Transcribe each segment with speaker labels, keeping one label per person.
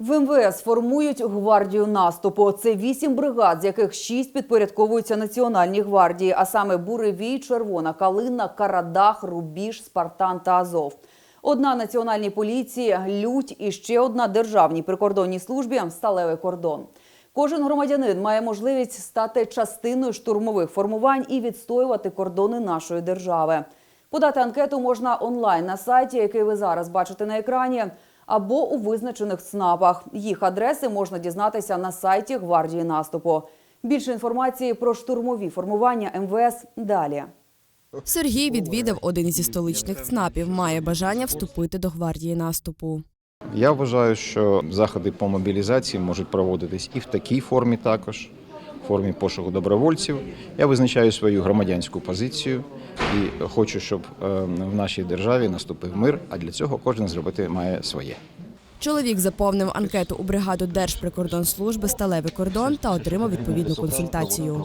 Speaker 1: В МВС формують гвардію наступу. Це вісім бригад, з яких шість підпорядковуються Національній гвардії, а саме Буревій, Червона, Калина, Карадах, Рубіж, Спартан та Азов. Одна національній поліції, лють і ще одна державній прикордонній службі сталевий кордон. Кожен громадянин має можливість стати частиною штурмових формувань і відстоювати кордони нашої держави. Подати анкету можна онлайн на сайті, який ви зараз бачите на екрані, або у визначених ЦНАПах. Їх адреси можна дізнатися на сайті гвардії наступу. Більше інформації про штурмові формування МВС далі.
Speaker 2: Сергій відвідав один зі столичних ЦНАПів. Має бажання вступити до гвардії наступу.
Speaker 3: Я вважаю, що заходи по мобілізації можуть проводитись і в такій формі також, формі пошуку добровольців. Я визначаю свою громадянську позицію і хочу, щоб е, в нашій державі наступив мир, а для цього кожен зробити має своє.
Speaker 2: Чоловік заповнив анкету у бригаду Держприкордонслужби Сталевий кордон та отримав відповідну консультацію.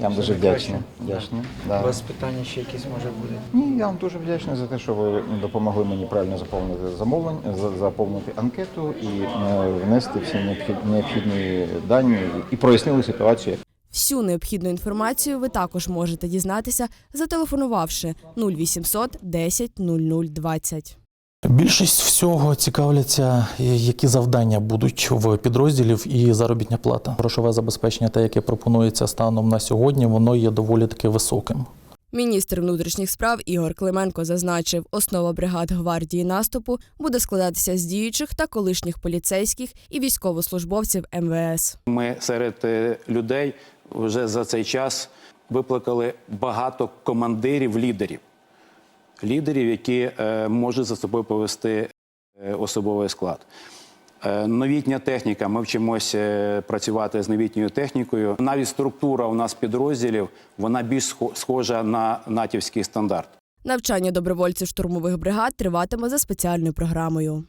Speaker 3: Я вам дуже вдячний. вдячний.
Speaker 4: У
Speaker 3: Да.
Speaker 4: вас питання ще якісь може бути?
Speaker 3: Ні, я вам дуже вдячний за те, що ви допомогли мені правильно заповнити замовлення, за- заповнити анкету і е, внести всі необхід- необхідні дані і прояснили ситуацію.
Speaker 2: Всю необхідну інформацію ви також можете дізнатися, зателефонувавши 0800 10 00 20.
Speaker 5: Більшість всього цікавляться, е, які завдання будуть в підрозділів і заробітня плата. Грошове забезпечення, те, яке пропонується станом на сьогодні, воно є доволі таки високим.
Speaker 2: Міністр внутрішніх справ Ігор Клименко зазначив, основа бригад гвардії наступу буде складатися з діючих та колишніх поліцейських і військовослужбовців МВС.
Speaker 6: Ми серед е, людей вже за цей час викликали багато командирів, лідерів, лідерів, які е, можуть за собою повести е, особовий склад. Е, Новітня техніка. Ми вчимося працювати з новітньою технікою. Навіть структура у нас підрозділів вона більш схожа на натівський стандарт.
Speaker 2: Навчання добровольців штурмових бригад триватиме за спеціальною програмою.